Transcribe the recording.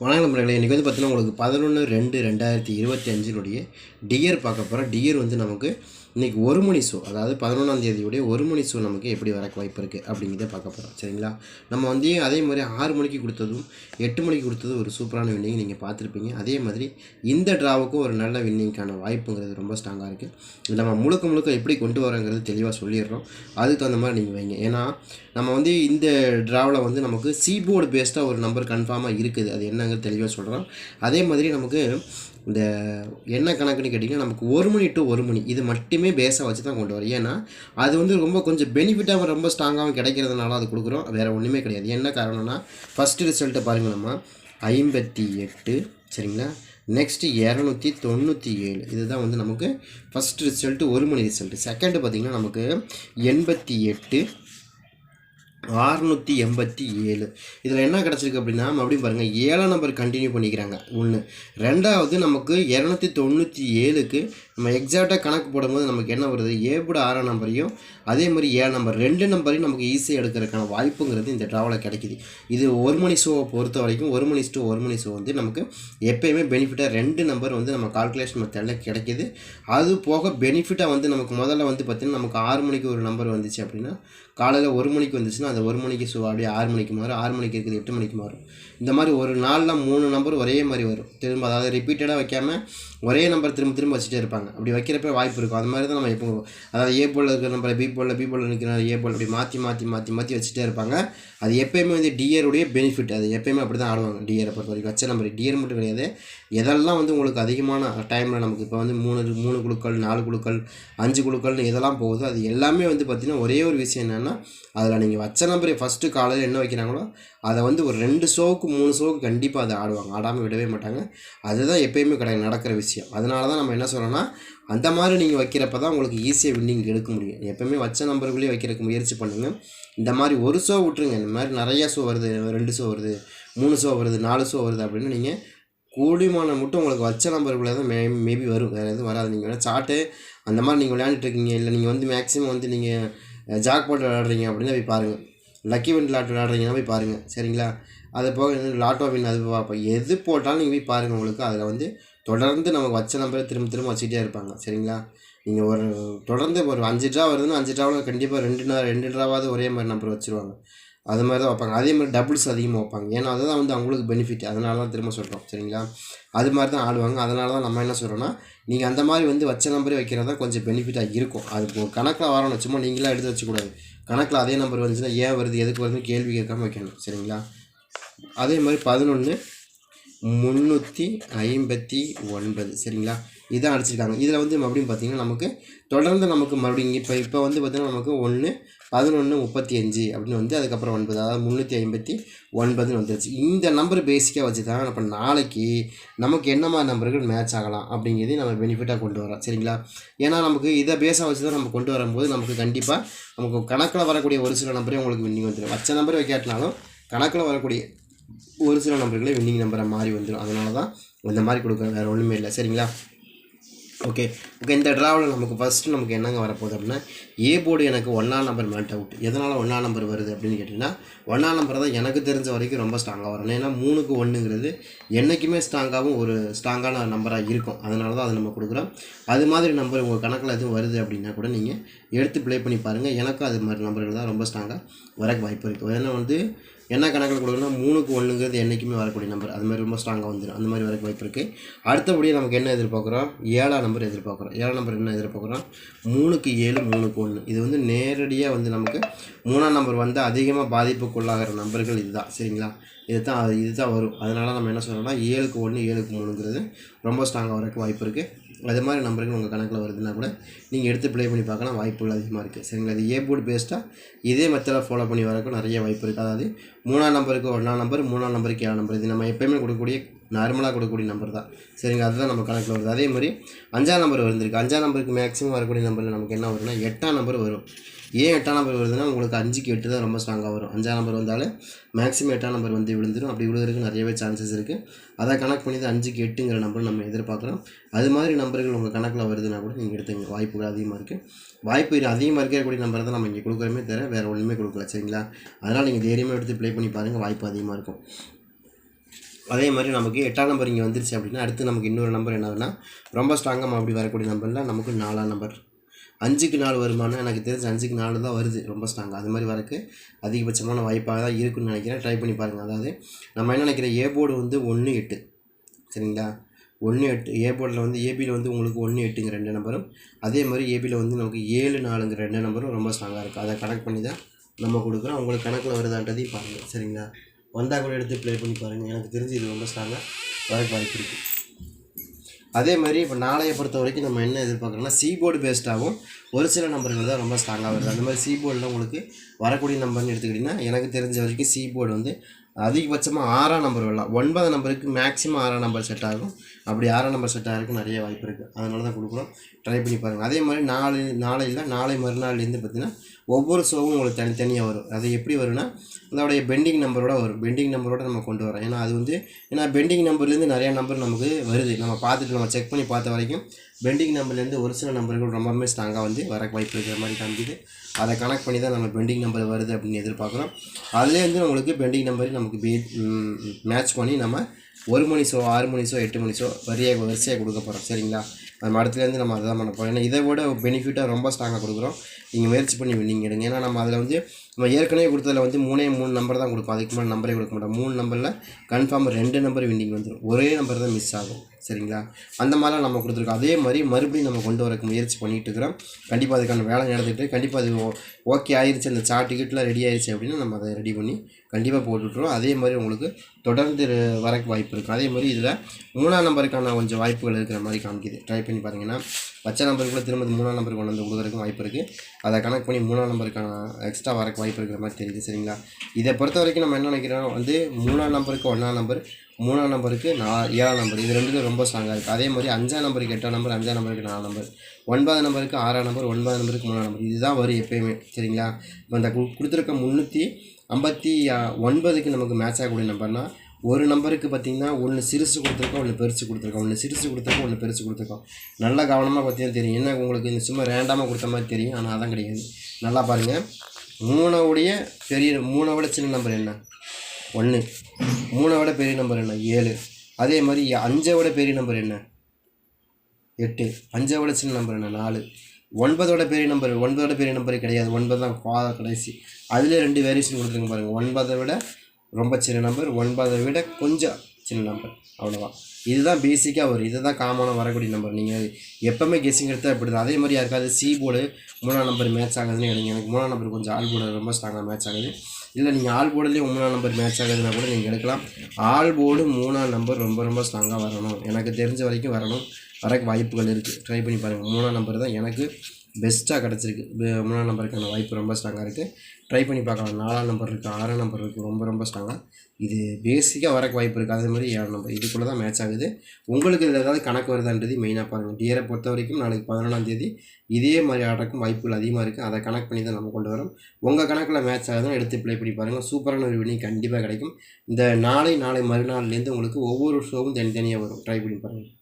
வணக்கம் நண்பர்களே இன்றைக்கி வந்து பார்த்தீங்கன்னா உங்களுக்கு பதினொன்று ரெண்டு ரெண்டாயிரத்தி இருபத்தி அஞ்சினுடைய டியர் பார்க்க போகிறோம் டியர் வந்து நமக்கு இன்றைக்கி ஒரு மணி ஷோ அதாவது பதினொன்றாம் தேதியுடைய ஒரு மணி ஷோ நமக்கு எப்படி வரக்கு வாய்ப்பு இருக்குது அப்படிங்கிறத பார்க்க போகிறோம் சரிங்களா? நம்ம வந்து அதே மாதிரி ஆறு மணிக்கு கொடுத்ததும் எட்டு மணிக்கு கொடுத்ததும் ஒரு சூப்பரான வின்னிங் நீங்கள் பார்த்துருப்பீங்க. அதே மாதிரி இந்த ட்ராவுக்கும் ஒரு நல்ல வின்னிங்க்கான வாய்ப்புங்கிறது ரொம்ப ஸ்ட்ராங்காக இருக்குது இது நம்ம முழுக்க முழுக்க எப்படி கொண்டு வரோங்கிறது தெளிவாக சொல்லிடுறோம். அதுக்கு தகுந்த மாதிரி நீங்கள் வைங்க. ஏன்னா நம்ம வந்து இந்த ட்ராவில் வந்து நமக்கு சீபோர்டு பேஸ்டாக ஒரு நம்பர் கன்ஃபார்மாக இருக்குது. அது என்னங்கிறது தெளிவாக சொல்கிறோம் அதே மாதிரி நமக்கு இந்த என்ன கணக்குன்னு கேட்டிங்கன்னா நமக்கு ஒரு மணி டு ஒரு மணி இது மட்டுமே பேஸாக வச்சு தான் கொண்டு வரும் ஏன்னா அது வந்து ரொம்ப கொஞ்சம் பெனிஃபிட்டாகவும் ரொம்ப ஸ்ட்ராங்காகவும் கிடைக்கிறதுனால அது கொடுக்குறோம். வேறு ஒன்றுமே கிடையாது. என்ன காரணம்னா ஃபஸ்ட்டு ரிசல்ட்டை பாருங்கள் நம்ம. ஐம்பத்தி எட்டு சரிங்களா? நெக்ஸ்ட்டு இரநூத்தி தொண்ணூற்றி ஏழு. இதுதான் வந்து நமக்கு ஃபஸ்ட் ரிசல்ட்டு ஒரு மணி ரிசல்ட்டு செகண்டு பார்த்திங்கன்னா நமக்கு எண்பத்தி எட்டு அறுநூற்றி எண்பத்தி ஏழு. இதில் என்ன கிடச்சிருக்கு அப்படின்னா மறுபடியும் பாருங்கள் ஏழாம் நம்பர் கண்டினியூ பண்ணிக்கிறாங்க. ஒன்று ரெண்டாவது நமக்கு இரநூத்தி தொண்ணூற்றி ஏழுக்கு நம்ம எக்ஸாக்டாக கணக்கு போடும்போது நமக்கு என்ன வருது? ஏபோட ஆறாம் நம்பரையும் அதே மாதிரி ஏழு நம்பர் ரெண்டு நம்பரையும் நமக்கு ஈஸியாக எடுக்கிறதுக்கான வாய்ப்புங்கிறது இந்த ட்ராவலில் கிடைக்குது. இது ஒரு மணி ஷோவை பொறுத்த வரைக்கும் ஒரு மணி ஷோ ஒரு மணி ஷோ வந்து நமக்கு எப்பயுமே பெனிஃபிட்டாக ரெண்டு நம்பர் வந்து நம்ம கால்குலேஷன் மெத்தடில் கிடைக்கிது. அது போக பெனிஃபிட்டாக வந்து நமக்கு முதல்ல வந்து பார்த்திங்கன்னா நமக்கு ஆறு மணிக்கு ஒரு நம்பர் வந்துச்சு அப்படின்னா காலையில் ஒரு மணிக்கு வந்துச்சுன்னா அந்த ஒரு மணிக்கு ஷோ அப்படியே ஆறு மணிக்கு மாறும் ஆறு மணிக்கு இருக்குது எட்டு மணிக்கு மாறும். இந்த மாதிரி ஒரு நாளில் மூணு நம்பர் ஒரே மாதிரி வரும். திரும்ப அதாவது ரிப்பீட்டடாக வைக்காமல் ஒரே நம்பர் திரும்ப திரும்ப வச்சுட்டே இருப்பாங்க. அப்படி வைக்கிறப்ப வாய்ப்பு இருக்கும். அது மாதிரி தான் நம்ம எப்போ அதாவது ஏ போலில் இருக்கிற நம்பரை பி போலில் பி போலில் நிற்கிற ஏ போல் அப்படி மாற்றி மாற்றி மாற்றி மாற்றி வச்சுட்டே இருப்பாங்க. அது எப்பயுமே வந்து டிஎருடைய பெனிஃபிட் அது எப்பயுமே அப்படி தான் ஆடுவாங்க டியரை பொறுத்த வரைக்கும் வச்ச நம்பர் டிஎர் மட்டும் கிடையாது. எதெல்லாம் வந்து உங்களுக்கு அதிகமான டைமில் நமக்கு இப்போ வந்து மூணு மூணு குழுக்கள் நாலு குழுக்கள் அஞ்சு குழுக்கள்னு எதெல்லாம் போகுதோ அது எல்லாமே வந்து பார்த்திங்கன்னா ஒரே ஒரு விஷயம் என்னென்னா அதில் நீங்கள் வச்ச நம்பரை ஃபஸ்ட்டு காலையில் என்ன வைக்கிறாங்களோ அதை வந்து ஒரு ரெண்டு ஷோவுக்கு மூணு ஷோவுக்கு கண்டிப்பாக அதை ஆடுவாங்க. ஆடாமல் விடவே மாட்டாங்க. அதுதான் எப்பயுமே கிடையாது நடக்கிற விஷயம். அதனால தான் நம்ம என்ன சொல்கிறோன்னா அந்த மாதிரி நீங்கள் வைக்கிறப்ப தான் உங்களுக்கு ஈஸியாக வின்னிங் எடுக்க முடியும். எப்போவுமே வச்ச நம்பருக்குள்ளேயே வைக்கிறதுக்கு முயற்சி பண்ணுங்கள் இந்த மாதிரி ஒரு ஷோ விட்ருங்க இந்த மாதிரி நிறையா ஷோ வருது ரெண்டு ஷோ வருது மூணு ஷோ வருது நாலு ஷோ வருது அப்படின்னு நீங்கள் கூடியமான மட்டும் உங்களுக்கு வச்ச நம்பருக்குள்ளே தான் மே மேபி வரும். வேறு எதுவும் வராது. நீங்கள் வேணால் சாட்டு அந்த மாதிரி நீங்கள் விளையாண்டுட்டு இருக்கீங்க. இல்லை நீங்கள் வந்து மேக்ஸிமம் வந்து நீங்கள் ஜாக் போட்டு விளையாடுறீங்க அப்படின்னு போய் பாருங்கள் லக்கி வின் லாட் விளையாடுறீங்கன்னா போய் பாருங்கள் சரிங்களா? அது போக லாட்டோ வின் அது பார்ப்போம் எது போட்டாலும் நீங்கள் போய் பாருங்கள் உங்களுக்கு. அதில் வந்து தொடர்ந்து நமக்கு வச்ச நம்பரை திரும்ப திரும்ப வச்சுக்கிட்டே இருப்பாங்க. சரிங்களா? நீங்கள் ஒரு தொடர்ந்து ஒரு அஞ்சு ட்ரா வருதுன்னா அஞ்சு ட்ராவில் கண்டிப்பாக ரெண்டு நாள் ரெண்டு ட்ராவாவது ஒரே மாதிரி நம்பர் வச்சுருவாங்க. அது மாதிரி தான் வைப்பாங்க. அதே மாதிரி டபுள்ஸ் அதிகமாக வைப்பாங்க. ஏன்னா அதுதான் வந்து அவங்களுக்கு பெனிஃபிட் அதனால தான் திரும்ப சொல்கிறோம் சரிங்களா? அது மாதிரி தான் ஆடுவாங்க. அதனால தான் நம்ம என்ன சொல்கிறோன்னா நீங்கள் அந்த மாதிரி வந்து வச்ச நம்பரே வைக்கிறது தான் கொஞ்சம் பெனிஃபிட்டாக இருக்கும். அது கணக்கில் வரணும். சும்மா நீங்களாக எடுத்து வச்சுக்கூடாது கணக்கில் அதே நம்பர் வந்துச்சுன்னா ஏன் வருது எதுக்கு வருதுன்னு கேள்வி கேட்காம வைக்கணும். சரிங்களா? அதே மாதிரி பதினொன்று முந்நூற்றி ஐம்பத்தி ஒன்பது. சரிங்களா? இதான் அடிச்சிருக்காங்க. இதில் வந்து மறுபடியும் பார்த்திங்கன்னா நமக்கு தொடர்ந்து நமக்கு மறுபடியும் இப்போ இப்போ வந்து பார்த்திங்கன்னா நமக்கு ஒன்று பதினொன்று முப்பத்தி அஞ்சு அப்படின்னு வந்து அதுக்கப்புறம் ஒன்பது. அதாவது முந்நூற்றி ஐம்பத்தி ஒன்பதுன்னு வந்துருச்சு. இந்த நம்பர் பேசிக்காக வச்சு தான் இப்போ நாளைக்கு நமக்கு என்ன மாதிரி நம்பர்கள் மேட்ச் ஆகலாம் அப்படிங்கிறதையும் நம்ம பெனிஃபிட்டாக கொண்டு வரோம். சரிங்களா? ஏன்னா நமக்கு இதை பேஸாக வச்சு தான் நம்ம கொண்டு வரும்போது நமக்கு கண்டிப்பாக நமக்கு கணக்கில் வரக்கூடிய ஒரு சில நம்பரே உங்களுக்கு வின்னிங் வந்துடும் வச்ச நம்பர் வைக்காட்டினாலும் கணக்கில் வரக்கூடிய ஒரு சில நம்பர்களே வின்னிங் நம்பரை மாறி வந்துடும் அதனால தான் இந்த மாதிரி கொடுக்குறேன் வேறு ஒன்றுமே இல்லை. சரிங்களா? ஓகே ஓகே இந்த ட்ராவில் நமக்கு ஃபஸ்ட்டு நமக்கு என்னங்க வரப்போகுது அப்படின்னா ஏ போர்டு எனக்கு ஒன்றாம் நம்பர் மேட் அவுட் எதனால் ஒன்றாம் நம்பர் வருது அப்படின்னு கேட்டிங்கன்னா ஒன்றாம் நம்பர் தான் எனக்கு தெரிஞ்ச வரைக்கும் ரொம்ப ஸ்ட்ராங்காக வரும். ஏன்னா மூணுக்கு ஒன்றுங்கிறது என்றைக்குமே ஸ்ட்ராங்காகவும் ஒரு ஸ்ட்ராங்கான நம்பராக இருக்கும். அதனால தான் அது நம்ம கொடுக்குறோம். அது மாதிரி நம்பர் உங்கள் கணக்கில் எதுவும் வருது அப்படின்னா கூட நீங்கள் எடுத்து ப்ளே பண்ணி பாருங்கள் எனக்கும் அது மாதிரி நம்பர்கள் தான் ரொம்ப ஸ்ட்ராங்காக வரக்கு வாய்ப்பு இருக்குது ஏன்னா வந்து என்ன கணக்கில் கொடுக்கணும்னா மூணுக்கு ஒன்றுங்கிறது என்றைக்குமே வரக்கூடிய நம்பர் அது மாதிரி ரொம்ப ஸ்ட்ராங்காக வந்துடும் அந்த மாதிரி வரக்கு வாய்ப்பு இருக்குது அடுத்தபடியாக நமக்கு என்ன எதிர்பார்க்குறோம்? ஏழாம் நம்பர் எதிர்பார்க்குறோம். ஏழாம் நம்பர் என்ன எதிர்பார்க்குறோம்? மூணுக்கு ஏழு மூணுக்கு ஒன்று இது வந்து நேரடியாக வந்து நமக்கு மூணாம் நம்பர் வந்து அதிகமாக பாதிப்புக்குள்ளாகிற நம்பர்கள் இதுதான். சரிங்களா? இது தான் இது தான் வரும். அதனால் நம்ம என்ன சொல்கிறோம்னா ஏழுக்கு ஒன்று ஏழுக்கு மூணுங்கிறது ரொம்ப ஸ்ட்ராங்காக வரக்கு வாய்ப்பு இருக்குது அது மாதிரி நம்பர்கள் உங்கள் கணக்கில் வருதுன்னா கூட நீங்கள் எடுத்து ப்ளே பண்ணி பார்க்கலாம். வாய்ப்புகள் அதிகமாக இருக்குது சரிங்களா? இது ஏ போர்டு பேஸ்ட்டாக இதே மெத்தடில் ஃபாலோ பண்ணி வரக்கும் நிறைய வாய்ப்பு இருக்குது அதாவது மூணாம் நம்பருக்கு ஒன்றாம் நம்பர் மூணாம் நம்பருக்கு ஏழாம் நம்பர் இது நம்ம எப்போயுமே கொடுக்கக்கூடிய நார்மலாக கொடுக்கக்கூடிய நம்பர் தான். சரிங்க அதுதான் நம்ம கணக்கில் வருது. அதே மாதிரி அஞ்சாம் நம்பர் வந்திருக்கு. அஞ்சாம் நம்பருக்கு மேக்ஸிமம் வரக்கூடிய நம்பரில் நமக்கு என்ன வரும்னா எட்டாம் நம்பர் வரும். ஏன் எட்டாம் நம்பர் வருதுன்னா உங்களுக்கு அஞ்சுக்கு எட்டு தான் ரொம்ப ஸ்ட்ராங்காக வரும். அஞ்சாம் நம்பர் வந்தாலே மேக்ஸிமம் எட்டாம் நம்பர் வந்து விழுந்துடும் அப்படி விழுகிறதுக்கு நிறையவே சான்சஸ் இருக்குது அதை கணக்கு பண்ணி தான் அஞ்சுக்கு எட்டுங்கிற நம்பர் நம்ம எதிர்பார்க்குறோம். அது மாதிரி நம்பர்கள் உங்கள் கணக்கில் வருதுன்னா கூட நீங்கள் எடுத்துங்க வாய்ப்புகள் அதிகமாக இருக்குது வாய்ப்பு இது அதிகமாக இருக்கக்கூடிய நம்பர் தான் நம்ம இங்கே கொடுக்குறோமே தவிர வேறு ஒன்றுமே கொடுக்கல. சரிங்களா? அதனால் நீங்கள் தைரியமாக எடுத்து ப்ளே பண்ணி பாருங்கள் வாய்ப்பு அதிகமாக இருக்கும். அதே மாதிரி நமக்கு எட்டாம் நம்பர் இங்கே வந்துருச்சு அப்படின்னா அடுத்து நமக்கு இன்னொரு நம்பர் என்னதுன்னா ரொம்ப ஸ்ட்ராங்காக அப்படி வரக்கூடிய நம்பரில் நமக்கு நாலாம் நம்பர் அஞ்சுக்கு நாலு வருமானம் எனக்கு தெரிஞ்சு அஞ்சுக்கு நாலு தான் வருது ரொம்ப ஸ்ட்ராங்காக அது மாதிரி வரக்கு அதிகபட்சமான வாய்ப்பாக தான் இருக்குன்னு நினைக்கிறேன். ட்ரை பண்ணி பாருங்கள் அதாவது நம்ம என்ன நினைக்கிறேன் ஏ போர்டு வந்து ஒன்று எட்டு. சரிங்களா? ஒன்று எட்டு ஏ போர்டில் வந்து ஏபியில் வந்து உங்களுக்கு ஒன்று எட்டுங்க ரெண்டு நம்பரும் அதே மாதிரி ஏபியில் வந்து நமக்கு ஏழு நாலுங்கிற ரெண்டு நம்பரும் ரொம்ப ஸ்ட்ராங்காக இருக்குது அதை கனெக்ட் பண்ணி தான் நம்ம கொடுக்குறோம். உங்களுக்கு கணக்கில் வருதான்றதையும் பாருங்கள் சரிங்களா? வந்தால் கூட எடுத்து ப்ளே பண்ணி பாருங்கள் எனக்கு தெரிஞ்சு இது ரொம்ப ஸ்ட்ராங்காக வரக்கு வாய்ப்பு இருக்குது அதே மாதிரி இப்போ நாளையை பொறுத்த வரைக்கும் நம்ம என்ன எதிர்பார்க்குறோம்னா சீபோர்டு பேஸ்டாகவும் ஒரு சில நம்பர்கள் தான் ரொம்ப ஸ்ட்ராங்காக வருது. அந்த மாதிரி சீபோர்டில் உங்களுக்கு வரக்கூடிய நம்பர்னு எடுத்துக்கிட்டிங்கன்னா எனக்கு தெரிஞ்ச வரைக்கும் சீபோர்டு வந்து அதிகபட்சமாக ஆறாம் நம்பர் வரலாம். ஒன்பதாம் நம்பருக்கு மேக்ஸிமம் ஆறாம் நம்பர் செட் ஆகும். அப்படி ஆறாம் நம்பர் செட் ஆகிறதுக்கு நிறைய வாய்ப்பு இருக்குது அதனால தான் கொடுக்குறோம் ட்ரை பண்ணி பாருங்கள் அதே மாதிரி நாளை நாளையில் நாளை மறுநாள்லேருந்து பார்த்தீங்கன்னா ஒவ்வொரு ஷோவும் உங்களுக்கு தனித்தனியாக வரும். அது எப்படி வரும்னா அதோடைய பெண்டிங் நம்பரோட வரும். பெண்டிங் நம்பரோட நம்ம கொண்டு வரோம் ஏன்னா அது வந்து ஏன்னா பெண்டிங் நம்பர்லேருந்து நிறையா நம்பர் நமக்கு வருது. நம்ம பார்த்துட்டு நம்ம செக் பண்ணி பார்த்த வரைக்கும் பெண்டிங் நம்பர்லேருந்து ஒரு சில நம்பர்கள் ரொம்பவுமே ஸ்ட்ராங்காக வந்து வர வாய்ப்பு இருக்கிற மாதிரி காமிக்குது. அதை கனெக்ட் பண்ணி தான் நம்ம பெண்டிங் நம்பர் வருது அப்படின்னு எதிர்பார்க்குறோம். அதுலேருந்து நம்மளுக்கு பெண்டிங் நம்பர் நமக்கு பே மேட்ச் பண்ணி நம்ம ஒரு மணி ஷோ ஆறு மணி ஷோ எட்டு மணி ஷோ வரியாக வரிசையாக கொடுக்க போகிறோம் சரிங்களா? நம்ம இடத்துலேருந்து நம்ம அதை தான் பண்ண போகிறோம் ஏன்னா இதை விட பெனிஃபிட்டாக ரொம்ப ஸ்ட்ராங்காக கொடுக்குறோம். நீங்கள் முயற்சி பண்ணி வின்னிங் எடுங்க. ஏன்னா நம்ம அதில் வந்து நம்ம ஏற்கனவே கொடுத்ததில் வந்து மூணே மூணு நம்பர் தான் கொடுப்போம். அதுக்கு மேலே நம்பரே கொடுக்க மாட்டோம். மூணு நம்பரில் கன்ஃபார்ம் ரெண்டு நம்பர் வின்னிங் வந்துடும் ஒரே நம்பர் தான் மிஸ் ஆகும். சரிங்களா? அந்த மாதிரிலாம் நம்ம கொடுத்துருக்கோம். அதே மாதிரி மறுபடியும் நம்ம கொண்டு வரக்கு முயற்சி பண்ணிகிட்டு இருக்கிறோம். கண்டிப்பாக அதுக்கான வேலை நடந்துட்டு கண்டிப்பாக அது ஓகே ஆயிடுச்சு அந்த சார்ட் டிக்கெட்லாம் ரெடி ஆயிடுச்சு அப்படின்னா நம்ம அதை ரெடி பண்ணி கண்டிப்பாக போட்டுட்ருவோம். அதே மாதிரி உங்களுக்கு தொடர்ந்து வரக்கு வாய்ப்பு இருக்கும் அதே மாதிரி இதில் மூணாம் நம்பருக்கான கொஞ்சம் வாய்ப்புகள் இருக்கிற மாதிரி காமிக்குது. ட்ரை பண்ணி பாருங்கன்னா பச்சை நம்பருக்குள்ளே திரும்ப மூணாம் நம்பருக்கு கொண்டு வந்து கொடுக்குறதுக்கும் வாய்ப்பு இருக்குது அதை கணக்கு பண்ணி மூணாம் நம்பருக்கான எக்ஸ்ட்ரா வரக்கு வாய்ப்பு இருக்கிற மாதிரி தெரியுது சரிங்களா? இதை பொறுத்த வரைக்கும் நம்ம என்ன நினைக்கிறோம்? வந்து மூணாம் நம்பருக்கு ஒன்றாம் நம்பர் மூணாம் நம்பருக்கு நா ஏழாம் நம்பர். இது ரெண்டுக்கும் ரொம்ப ஸ்ட்ராங்காக இருக்குது அதே மாதிரி அஞ்சாம் நம்பருக்கு எட்டாம் நம்பர் அஞ்சாம் நம்பருக்கு நாலாம் நம்பர். ஒன்பதாம் நம்பருக்கு ஆறாம் நம்பர் ஒன்பதாம் நம்பருக்கு மூணாம் நம்பர். இதுதான் வரும் எப்பயுமே சரிங்களா? இப்போ இந்த கொடுத்துருக்க முந்நூற்றி ஐம்பத்தி ஒன்பதுக்கு நமக்கு மேட்ச் ஆகக்கூடிய நம்பர்னால் ஒரு நம்பருக்கு பார்த்தீங்கன்னா ஒன்று சிறுசு கொடுத்துருக்கோம் ஒன்று பெருசு கொடுத்துருக்கோம். ஒன்று சிறுசு கொடுத்துருக்கோம் ஒன்று பெருசு கொடுத்துருக்கோம். நல்லா கவனமாக பார்த்தீங்கன்னா தெரியும். என்ன உங்களுக்கு இந்த சும்மா ரேண்டமாக கொடுத்த மாதிரி தெரியும். ஆனால் அதான் கிடையாது. நல்லா பாருங்கள் மூணோடைய பெரிய மூணை சின்ன நம்பர் என்ன? ஒன்று மூணை விட பெரிய நம்பர் என்ன? ஏழு. அதே மாதிரி அஞ்சை விட பெரிய நம்பர் என்ன? எட்டு. அஞ்சை விட சின்ன நம்பர் என்ன? நாலு. ஒன்பதோட பெரிய நம்பர் ஒன்பதோட பெரிய நம்பர் கிடையாது. ஒன்பது தான் பாத கடைசி. அதிலே ரெண்டு வேரியேஷன் கொடுத்துருங்க பாருங்கள் ஒன்பதை விட ரொம்ப சின்ன நம்பர் ஒன்பதை விட கொஞ்சம் சின்ன நம்பர் அவ்வளோதான் இதுதான் பேசிக்காக வரும். இதுதான் காமனாக வரக்கூடிய நம்பர் நீங்கள் எப்போவுமே கெஸ்ஸிங் எடுத்தால் இப்படி தான் அதே மாதிரி யாருக்காவது சி போர்டு மூணாம் நம்பர் மேட்ச் ஆகுதுன்னு எனக்கு எனக்கு மூணாம் நம்பர் கொஞ்சம் ஆள் போர்டு ரொம்ப ஸ்ட்ராங்காக மேட்ச் ஆகுது. இல்லை நீங்கள் ஆள் போர்டுலேயே மூணாம் நம்பர் மேட்ச் ஆகுதுன்னா கூட நீங்கள் எடுக்கலாம். ஆள் போர்டு மூணாம் நம்பர் ரொம்ப ரொம்ப ஸ்ட்ராங்காக வரணும். எனக்கு தெரிஞ்ச வரைக்கும் வரணும். வரக்கு வாய்ப்புகள் இருக்குது ட்ரை பண்ணி பாருங்கள் மூணாம் நம்பர் தான் எனக்கு பெஸ்ட்டாக கிடச்சிருக்கு. மூணாம் நம்பருக்கான வாய்ப்பு ரொம்ப ஸ்ட்ராங்காக இருக்குது ட்ரை பண்ணி பார்க்கலாம். நாலாம் நம்பர் இருக்குது ஆறாம் நம்பர் இருக்குது ரொம்ப ரொம்ப ஸ்ட்ராங்காக இது பேசிக்காக வரக்கு வாய்ப்பு இருக்குது அதே மாதிரி ஏழாம் நம்பர். இதுக்குள்ளே தான் மேட்ச் ஆகுது. உங்களுக்கு இதில் ஏதாவது கணக்கு வருதான்றது மெயினாக பாருங்கள் டியரை பொறுத்த வரைக்கும் நாளைக்கு பதினொன்றாம் தேதி இதே மாதிரி ஆடுறக்கும் வாய்ப்புகள் அதிகமாக இருக்குது அதை கணக்கு பண்ணி தான் நம்ம கொண்டு வரோம். உங்கள் கணக்கில் மேட்ச் ஆகுதுன்னு எடுத்து ப்ளே பண்ணி பாருங்கள் சூப்பரான ஒரு வினி கண்டிப்பாக கிடைக்கும். இந்த நாளை நாளை மறுநாள்லேருந்து உங்களுக்கு ஒவ்வொரு ஷோவும் தனித்தனியாக வரும். ட்ரை பண்ணி பாருங்கள்